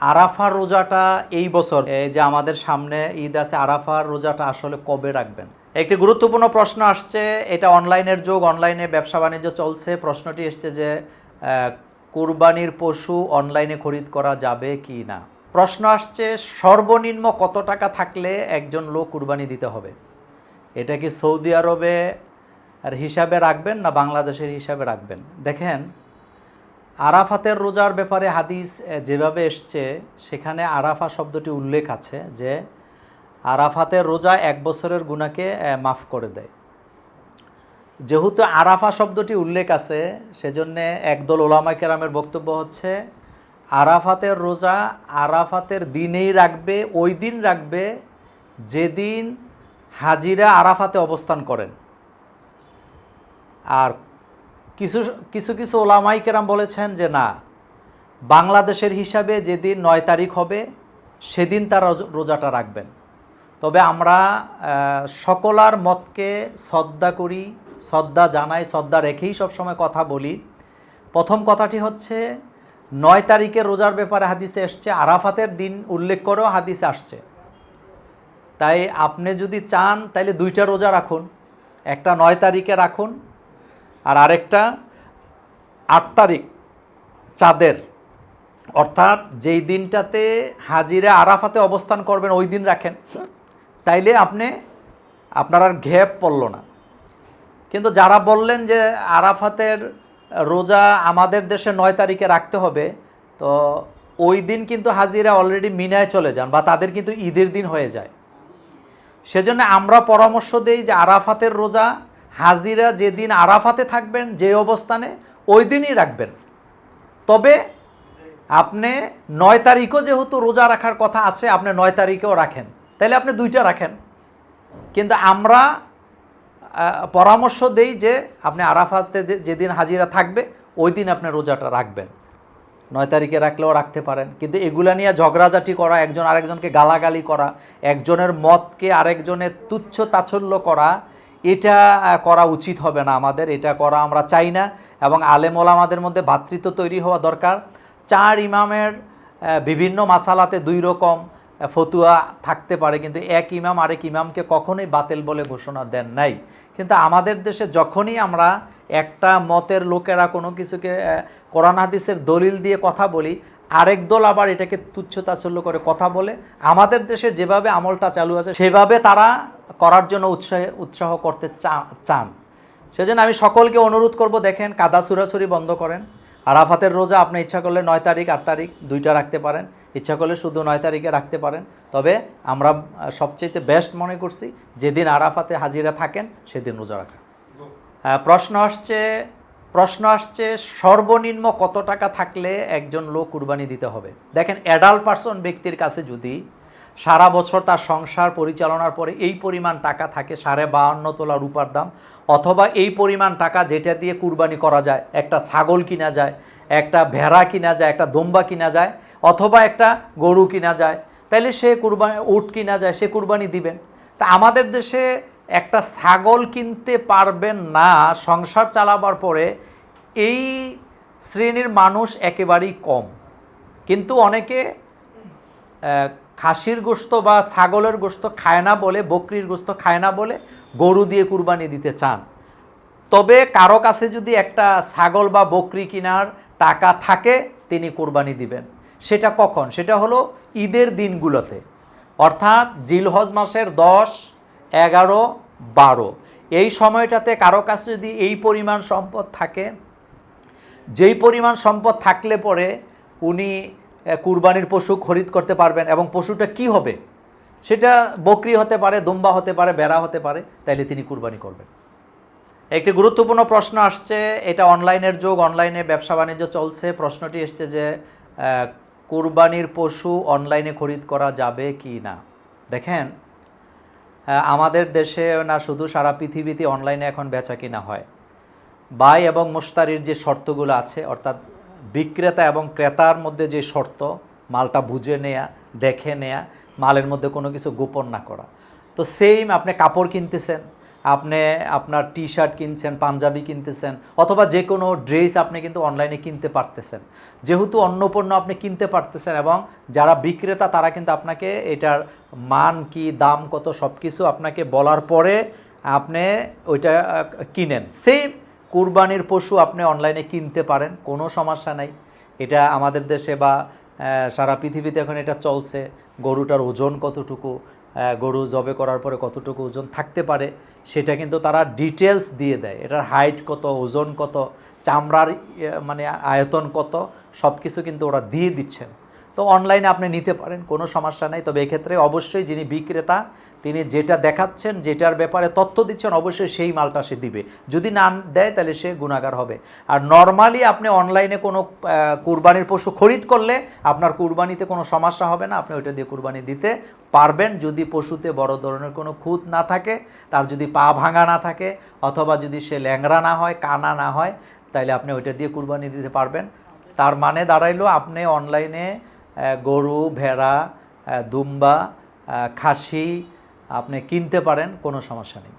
আরাফার রোজাটা এই বছর যে আমাদের সামনে ঈদ আছে আরাফার রোজাটা আসলে কবে রাখবেন? একটি গুরুত্বপূর্ণ প্রশ্ন আসছে, এটা অনলাইনের যুগ, অনলাইনে ব্যবসা বাণিজ্য চলছে। প্রশ্নটি এসছে যে কুরবানির পশু অনলাইনে খরিদ করা যাবে কি না? প্রশ্ন আসছে, সর্বনিম্ন কত টাকা থাকলে একজন লোক কুরবানি দিতে হবে? এটা কি সৌদি আরবে আর হিসাবে রাখবেন না বাংলাদেশের হিসাবে রাখবেন? দেখেন আরাফাতের রোজার ব্যাপারে হাদিস যেভাবে এসছে, সেখানে আরাফা শব্দটি উল্লেখ আছে যে, আরাফাতের রোজা এক বছরের গুণাকে মাফ করে দেয়। যেহেতু আরাফা শব্দটি উল্লেখ আছে, সেজন্য একদল ওলামা কেরামের বক্তব্য হচ্ছে, আরাফাতের রোজা আরাফাতের দিনেই রাখবে, ওই দিন রাখবে যেদিন হাজিরা আরাফাতে অবস্থান করেন। আর কিছু কিছু কিছু ওলামাই কেরাম বলেছেন যে না, বাংলাদেশের হিসাবে যেদিন নয় তারিখ হবে, সেদিন তার রোজাটা রাখবেন। তবে আমরা সকলার মতকে শ্রদ্ধা করি, শ্রদ্ধা জানাই, শ্রদ্ধা রেখেই সবসময় কথা বলি। প্রথম কথাটি হচ্ছে, নয় তারিখে রোজার ব্যাপারে হাদিসে এসছে, আরাফাতের দিন উল্লেখ করেও হাদিসে আসছে। তাই আপনি যদি চান তাহলে দুইটা রোজা রাখুন। একটা নয় তারিখে রাখুন আর আরেকটা আট তারিখ চাঁদের। অর্থাৎ যেই দিনটাতে হাজিরা আরাফাতে অবস্থান করবেন, ওই দিন রাখেন। তাইলে আপনি, আপনার আর ঘ্যাপ পড়ল না। কিন্তু যারা বললেন যে আরাফাতের রোজা আমাদের দেশে নয় তারিখে রাখতে হবে, তো ওই দিন কিন্তু হাজিরা অলরেডি মিনায় চলে যান বা তাদের কিন্তু ঈদের দিন হয়ে যায়। সেজন্য আমরা পরামর্শ দেই যে আরাফাতের রোজা হাজিরা যেদিন আরাফাতে থাকবেন, যে অবস্থানে, ওই দিনই রাখবেন। তবে আপনি নয় তারিখও যেহেতু রোজা রাখার কথা আছে, আপনি নয় তারিখেও রাখেন। তাহলে আপনি দুইটা রাখেন। কিন্তু আমরা পরামর্শ দেই যে আপনি আরাফাতে যেদিন হাজিরা থাকবে, ওই দিন আপনি রোজাটা রাখবেন। নয় তারিখে রাখলেও রাখতে পারেন। কিন্তু এগুলা নিয়ে ঝগড়াঝাটি করা, একজন আরেকজনকে গালাগালি করা, একজনের মতকে আরেকজনের তুচ্ছ তাচ্ছল্য করা এটা করা উচিত হবে না আমাদের, এটা করা আমরা চাই না। এবং আলেম আমাদের মধ্যে ভ্রাতৃত্ব তৈরি হওয়া দরকার। চার ইমামের বিভিন্ন মাসালাতে দুই রকম ফতুয়া থাকতে পারে, কিন্তু এক ইমাম আরেক ইমামকে কখনোই বাতিল বলে ঘোষণা দেন নাই। কিন্তু আমাদের দেশে যখনই আমরা একটা মতের লোকেরা কোনো কিছুকে কোরআন হাদিসের দলিল দিয়ে কথা বলি, আরেক দল আবার এটাকে তুচ্ছ তাচ্ছল্য করে কথা বলে, আমাদের দেশে যেভাবে আমলটা চালু আছে, সেভাবে তারা করার জন্য উৎসাহ উৎসাহ করতে চান। সেজন্য আমি সকলকে অনুরোধ করব, দেখেন কাদা সুরাসুরি বন্ধ করেন। আরাফাতের রোজা আপনি ইচ্ছা করলে নয় তারিখ, আট তারিখ দুইটা রাখতে পারেন। ইচ্ছা করলে শুধু নয় তারিখে রাখতে পারেন। তবে আমরা সবচেয়ে বেস্ট মনে করছি, যেদিন আরাফাতে হাজিরা থাকেন, সেদিন রোজা রাখা। প্রশ্ন আসছে প্রশ্ন আসছে, সর্বনিম্ন কত টাকা থাকলে একজন লোক কুরবানি দিতে হবে? দেখেন অ্যাডাল্ট পার্সন ব্যক্তির কাছে যদি সারা বছর তার সংসার পরিচালনার পরে এই পরিমাণ টাকা থাকে সাড়ে বাহান্ন তোলা রূপার দাম, অথবা এই পরিমাণ টাকা যেটা দিয়ে কুরবানি করা যায়, একটা ছাগল কিনা যায়, একটা ভেড়া কিনা যায়, একটা দম্বা কিনা যায়, অথবা একটা গরু কিনা যায়, তাইলে সে কুরবানি, উট কিনা যায়, সে কুরবানি দিবেন। তা আমাদের দেশে একটা ছাগল কিনতে পারবেন না, সংসার চালাবার পরে এই শ্রেণির মানুষ একেবারেই কম। কিন্তু অনেকে খাসির গোস্ত বা ছাগলের গোস্ত খায় না বলে, বকরির গোস্ত খায় না বলে গরু দিয়ে কুরবানি দিতে চান। তবে কারও কাছে যদি একটা ছাগল বা বকরি কেনার টাকা থাকে, তিনি কোরবানি দিবেন। সেটা কখন? সেটা হলো ঈদের দিনগুলোতে। অর্থাৎ জিলহজ মাসের দশ, এগারো, বারো। এই সময়টাতে কারও কাছে যদি এই পরিমাণ সম্পদ থাকে, যেই পরিমাণ সম্পদ থাকলে পরে উনি কুরবানির পশু খরিদ করতে পারবেন এবং পশুটা কি হবে? সেটা বকরি হতে পারে, দুম্বা হতে পারে, বেড়া হতে পারে, তাইলে তিনি কুরবানি করবেন। একটি গুরুত্বপূর্ণ প্রশ্ন আসছে, এটা অনলাইনের যুগ, অনলাইনে ব্যবসা বাণিজ্য চলছে। প্রশ্নটি এসছে যে কুরবানির পশু অনলাইনে খরিদ করা যাবে কি না? দেখেন আমাদের দেশে না শুধু সারা পৃথিবীতে অনলাইনে এখন বেচা কিনা হয়। বাই এবং মুস্তারির যে শর্তগুলো আছে, অর্থাৎ বিক্রেতা এবং ক্রেতার মধ্যে যে শর্ত, মালটা বুঝে নেয়া, দেখে নেয়া, মালের মধ্যে কোনো কিছু গোপন না করা। তো সেম আপনি কাপড় কিনতেছেন, আপনি আপনার টি শার্ট কিনছেন, পাঞ্জাবি কিনতেছেন, অথবা যে কোনো ড্রেস আপনি কিন্তু অনলাইনে কিনতে পারতেছেন। যেহেতু অন্য পণ্য আপনি কিনতে পারতেছেন এবং যারা বিক্রেতা, তারা কিন্তু আপনাকে এটার মান, কি, দাম, কত সব কিছু আপনাকে বলার পরে আপনি ওইটা কিনেন। সেম কুরবানির পশু আপনি অনলাইনে কিনতে পারেন কোনো সমস্যা নাই। এটা আমাদের দেশে বা সারা পৃথিবীতে এখন এটা চলছে। গরুটার ওজন কতটুকু গরু জবে করার পরে কতটুকু ওজন থাকতে পারে সেটা কিন্তু তারা ডিটেলস দিয়ে দেয়। এটার হাইট কত ওজন কত চামড়ার ইয়ে, মানে আয়তন কত সব কিছু কিন্তু ওরা দিয়ে দিচ্ছেন। তো অনলাইনে আপনি নিতে পারেন কোনো সমস্যা নেই। তবে এক্ষেত্রে অবশ্যই যিনি বিক্রেতা তিনি যেটা দেখাচ্ছেন, যেটার ব্যাপারে তথ্য দিচ্ছেন, অবশ্যই সেই মালটা সে দিবে। যদি না দেয়, তাহলে সে গুণাগার হবে। আর নর্মালি আপনি অনলাইনে কোনো কুরবানির পশু খরিদ করলে আপনার কুরবানিতে কোনো সমস্যা হবে না। আপনি ওইটা দিয়ে কুরবানি দিতে পারবেন। যদি পশুতে বড় ধরনের কোনো খুঁত না থাকে, তার যদি পা ভাঙা না থাকে, অথবা যদি সে ল্যাংড়া না হয়, কানা না হয়, তাহলে আপনি ওইটা দিয়ে কুরবানি দিতে পারবেন। তার মানে দাঁড়াইলো, আপনি অনলাইনে গরু, ভেড়া দুম্বা খাসি আপনি কিনতে পারেন কোনো সমস্যা নেই।